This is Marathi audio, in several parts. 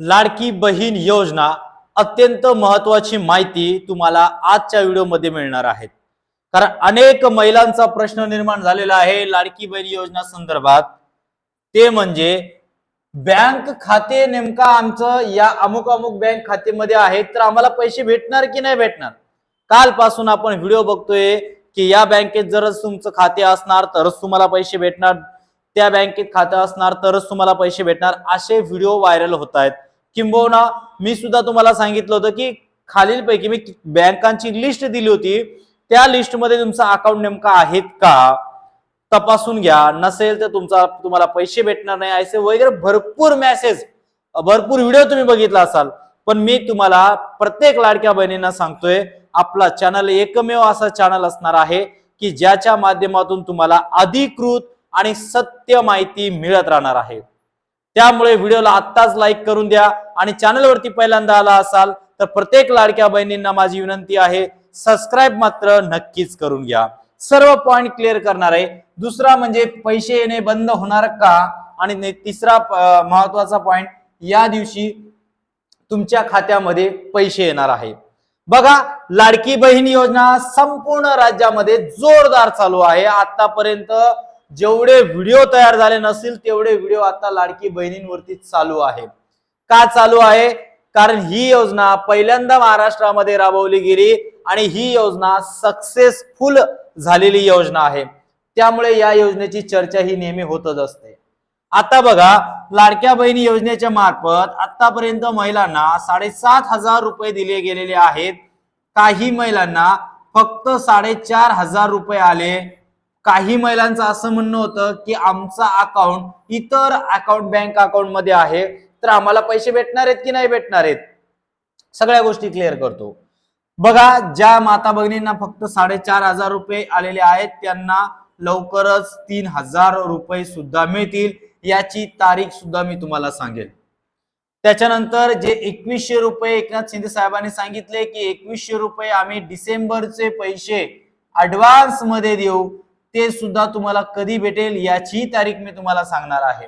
लाडकी बहीण योजना अत्यंत महत्वाची माहिती तुम्हाला आजच्या व्हिडिओमध्ये मिळणार आहे. कारण अनेक महिलांचा प्रश्न निर्माण झालेला आहे लाडकी बहीण योजना संदर्भात. ते म्हणजे बँक खाते नेमका आमचं या अमुक अमुक बँक खात्यामध्ये आहे तर आम्हाला पैसे भेटणार की नाही भेटणार? कालपासून आपण व्हिडिओ बघतोय की या बँकेत जरच तुमचं खाते असणार तरच तुम्हाला पैसे भेटणार. त्या बँकेत खातं असणार तरच तुम्हाला पैसे भेटणार असे व्हिडिओ व्हायरल होत आहेत. किंबहुना मी सुद्धा तुम्हाला सांगितलं होतं की खालीलपैकी मी बँकांची लिस्ट दिली होती. त्या लिस्टमध्ये तुमचा अकाउंट नेमका आहेत का? तपासून घ्या. नसेल तर तुमचा तुम्हाला पैसे भेटणार नाही. असे वगैरे भरपूर मेसेज भरपूर व्हिडिओ तुम्ही बघितला असाल. पण मी तुम्हाला प्रत्येक लाडक्या बहिणींना सांगतोय आपला चॅनल एकमेव असा चॅनल असणार आहे की ज्याच्या माध्यमातून तुम्हाला अधिकृत आणि सत्य माहिती मिळत राहणार आहे. त्यामुळे व्हिडिओला आत्ताच लाईक करून द्या आणि चॅनलवरती पहिल्यांदा आला असाल तर प्रत्येक लाडक्या बहिणींना माझी विनंती आहे सबस्क्राईब मात्र नक्कीच करून घ्या. सर्व पॉइंट क्लिअर करणार आहे. दुसरा म्हणजे पैसे येणे बंद होणार का? आणि तिसरा महत्त्वाचा पॉइंट या दिवशी तुमच्या खात्यामध्ये पैसे येणार आहे. बघा लाडकी बहीण योजना संपूर्ण राज्यामध्ये जोरदार चालू आहे. आतापर्यंत जेवढे व्हिडिओ तयार झाले नसतील तेवढे व्हिडिओ आता लाडकी बहिणींवरती चालू आहे का चालू आहे? कारण ही योजना पहिल्यांदा महाराष्ट्रामध्ये राबवली गेली आणि ही योजना सक्सेसफुल झालेली योजना आहे. त्यामुळे या योजनेची चर्चा ही नेहमी होतच असते. आता बघा लाडक्या बहिणी योजनेच्या मार्फत आतापर्यंत महिलांना साडेसात हजार रुपये दिले गेलेले आहेत. काही महिलांना फक्त साडेचार हजार रुपये आले. काही महिलांचं असं म्हणणं होतं की आमचा अकाउंट इतर अकाउंट बँक अकाउंटमध्ये आहे तर आम्हाला पैसे भेटणार आहेत की नाही भेटणार आहेत? सगळ्या गोष्टी क्लिअर करतो. बघा ज्या माता भगिनींना फक्त साडेचार हजार रुपये आलेले आहेत त्यांना लवकरच तीन हजार रुपये सुद्धा मिळतील. याची तारीख सुद्धा मी तुम्हाला सांगेल. त्याच्यानंतर जे एकवीसशे रुपये एकनाथ शिंदे साहेबांनी सांगितले की एकवीसशे रुपये आम्ही डिसेंबरचे पैसे ऍडव्हान्समध्ये देऊ. ते सुद्धा तुम्हाला कधी भेटेल याची तारीख मी तुम्हाला सांगणार आहे.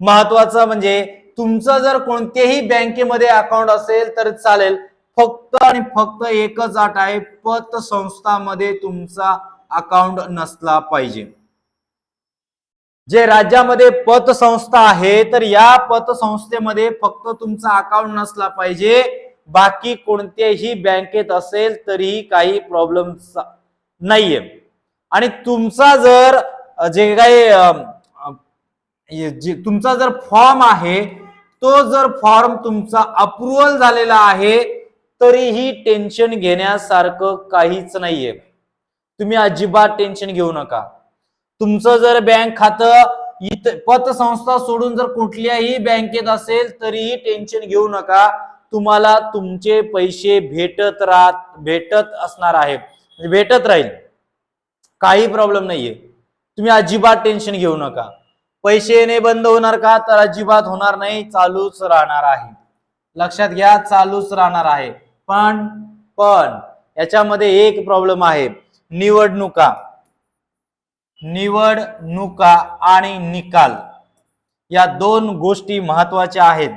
महत्वाचं म्हणजे तुमचं जर कोणत्याही बँकेमध्ये अकाउंट असेल तर चालेल. फक्त आणि फक्त एकच अट आहे पतसंस्थामध्ये तुमचा अकाउंट नसला पाहिजे. जे राज्यामध्ये पतसंस्था आहे तर या पतसंस्थेमध्ये फक्त तुमचा अकाउंट नसला पाहिजे. बाकी कोणत्याही बँकेत असेल तरीही काही प्रॉब्लेम नाहीये. आणि तुमचा जर जे काही तुमचा जर फॉर्म आहे तो जर फॉर्म तुमचा अप्रुव्हल झालेला आहे तरीही टेन्शन घेण्यासारखं काहीच नाहीये. तुम्ही अजिबात टेन्शन घेऊ नका. तुमचं जर बँक खातं इथ पतसंस्था सोडून जर कुठल्याही बँकेत असेल तरीही टेन्शन घेऊ नका. तुम्हाला तुमचे पैसे भेटत राहत भेटत असणार आहे. म्हणजे भेटत राहील. काही प्रॉब्लेम नाहीये. तुम्ही अजिबात टेन्शन घेऊ नका. पैसे नाही बंद होणार का? तर अजिबात होणार नाही चालूच राहणार आहे. लक्षात घ्या चालूच राहणार आहे. पण पण याच्यामध्ये एक प्रॉब्लेम आहे. निवडणुका. निवडणुका आणि निकाल. या दोन गोष्टी महत्त्वाच्या आहेत.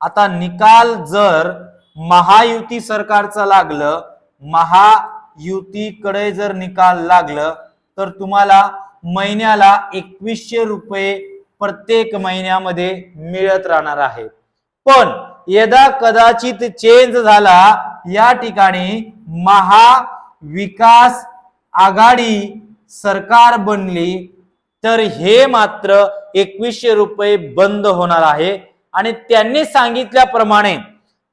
आता निकाल जर महायुती सरकारचं लागलं महा युतीकडे जर निकाल लागलं तर तुम्हाला महिन्याला एकवीसशे रुपये प्रत्येक महिन्यामध्ये मिळत राहणार आहे. पण यदा कदाचित चेंज झाला या ठिकाणी महाविकास आघाडी सरकार बनली तर हे मात्र एकवीसशे रुपये बंद होणार आहे. आणि त्यांनी सांगितल्याप्रमाणे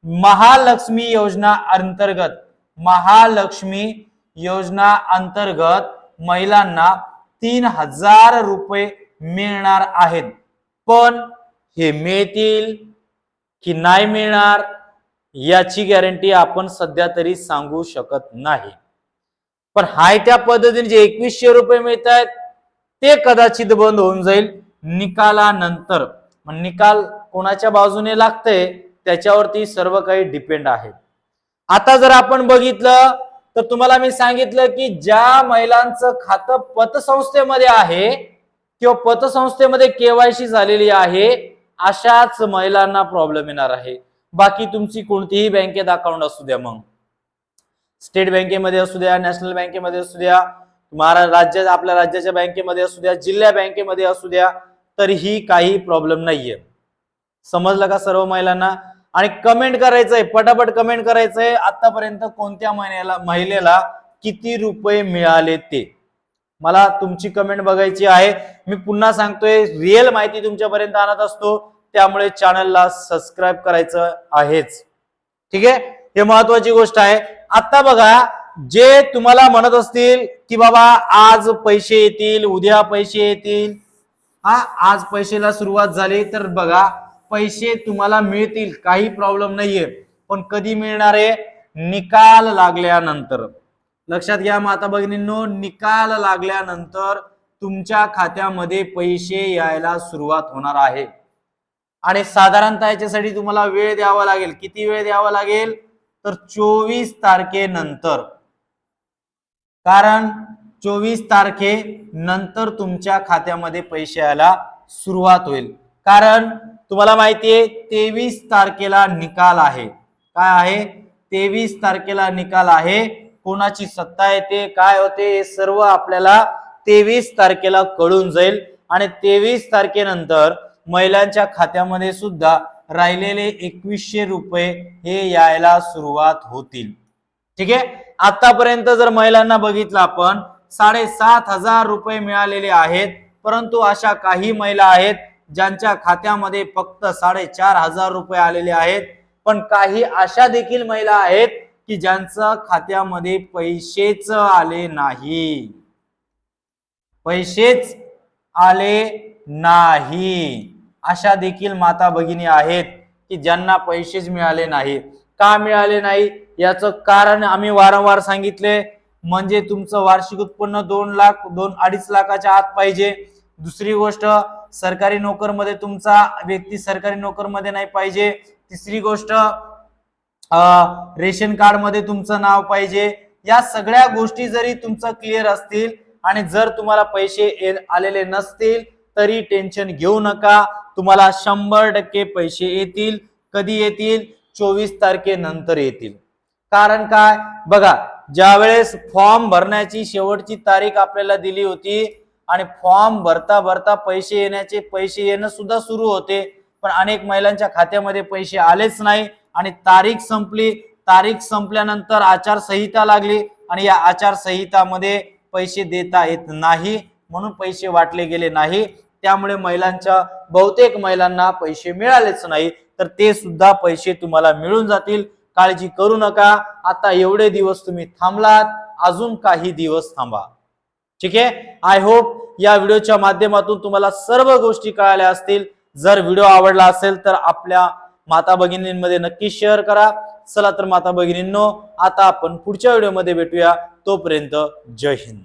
महालक्ष्मी योजना अंतर्गत महालक्ष्मी योजना अंतर्गत महिलांना तीन हजार रुपये मिळणार आहेत. पण हे मिळतील की नाही मिळणार याची गॅरंटी आपण सध्या तरी सांगू शकत नाही. पण हाय त्या पद्धतीने जे एकवीसशे रुपये मिळत आहेत ते कदाचित बंद होऊन जाईल निकालानंतर. निकाल कोणाच्या बाजूने लागतंय त्याच्यावरती सर्व काही डिपेंड आहे. आता जर आपण बघितलं तर तुम्हाला मी सांगितलं की ज्या महिलांचं खातं पतसंस्थेमध्ये आहे किंवा पतसंस्थेमध्ये केवायसी झालेली आहे अशाच महिलांना प्रॉब्लेम येणार आहे. बाकी तुमची कोणतीही बँकेत अकाउंट असू द्या मग. स्टेट बँकेमध्ये असू द्या नॅशनल बँकेमध्ये असू द्या महाराष्ट्र राज्यात आपल्या राज्याच्या बँकेमध्ये असू द्या जिल्हा बँकेमध्ये असू द्या तरीही काही प्रॉब्लेम नाहीये. समजलं का सर्व महिलांना? आणि कमेंट करायचंय पटापट कमेंट करायचंय आतापर्यंत कोणत्या महिन्याला महिलेला किती रुपये मिळाले ते? मला तुमची कमेंट बघायची आहे. मी पुन्हा सांगतोय रिअल माहिती तुमच्यापर्यंत आणत असतो. त्यामुळे चॅनलला सबस्क्राईब करायचं आहेच. ठीक आहे? हे महत्वाची गोष्ट आहे. आता बघा जे तुम्हाला म्हणत असतील की बाबा आज पैसे येतील उद्या पैसे येतील. हा आज पैशाला सुरुवात झाली. तर बघा पैसे तुम्हाला मिळतील काही प्रॉब्लेम नाहीये. पण कधी मिळणार? आहे निकाल लागल्यानंतर. लक्षात घ्या माता भगिनींनो निकाल लागल्यानंतर तुमच्या खात्यामध्ये पैसे यायला सुरुवात होणार आहे. आणि साधारणतः याच्यासाठी तुम्हाला वेळ द्यावा लागेल. किती वेळ द्यावा लागेल? तर चोवीस तारखेनंतर. कारण चोवीस तारखे नंतर तुमच्या खात्यामध्ये पैसे यायला सुरुवात होईल. कारण तुम्हाला माहिती आहे तेवीस तारखेला निकाल आहे. काय आहे? तेवीस तारखेला निकाल आहे. कोणाची सत्ता येते काय होते हे सर्व आपल्याला तेवीस तारखेला कळून जाईल. आणि तेवीस तारखेनंतर महिलांच्या खात्यामध्ये सुद्धा राहिलेले एकवीसशे रुपये हे यायला सुरुवात होतील. ठीक आहे? आतापर्यंत जर महिलांना बघितलं आपण साडेसात हजार रुपये मिळालेले आहेत. परंतु अशा काही महिला आहेत ज्यांच्या खात्यामध्ये फक्त साडेचार हजार रुपये आलेले आहेत. पण काही अशा देखील महिला आहेत की ज्यांच्या खात्यामध्ये पैसेच आले नाही. पैसेच आले नाही. अशा देखील माता भगिनी आहेत की ज्यांना पैसेच मिळाले नाही. का मिळाले नाही? याचं कारण आम्ही वारंवार सांगितले. म्हणजे तुमचं वार्षिक उत्पन्न दोन लाख दोन अडीच लाखाच्या आत पाहिजे. दुसरी गोष्ट सरकारी नोकरमध्ये तुमचा व्यक्ती सरकारी नोकरमध्ये नाही पाहिजे. तिसरी गोष्ट रेशन कार्डमध्ये तुमचं नाव पाहिजे. या सगळ्या गोष्टी जरी तुमचं क्लिअर असतील आणि जर तुम्हाला पैसे आलेले नसतील तरी टेन्शन घेऊ नका. तुम्हाला शंभर टक्के पैसे येतील. कधी येतील? चोवीस तारखेनंतर येतील. कारण काय? बघा ज्यावेळेस फॉर्म भरण्याची शेवटची तारीख आपल्याला दिली होती आणि फॉर्म भरता भरता पैसे येण्याचे पैसे येणं सुद्धा सुरू होते. पण अनेक महिलांच्या खात्यामध्ये पैसे आलेच नाही. आणि तारीख संपली. तारीख संपल्यानंतर आचारसंहिता लागली. आणि या आचारसंहितामध्ये पैसे देता येत नाही. म्हणून पैसे वाटले गेले नाही. त्यामुळे महिलांच्या बहुतेक महिलांना पैसे मिळालेच नाही. तर ते सुद्धा पैसे तुम्हाला मिळून जातील. काळजी करू नका. आता एवढे दिवस तुम्ही थांबलात. अजून काही दिवस थांबा. ठीक आहे? आय होप या व्हिडिओच्या माध्यमातून तुम्हाला सर्व गोष्टी कळाल्या असतील. जर व्हिडिओ आवडला असेल तर आपल्या माता भगिनींमध्ये नक्की शेअर करा. चला तर माता भगिनींनो आता आपण पुढच्या व्हिडिओमध्ये भेटूया. तोपर्यंत जय हिंद.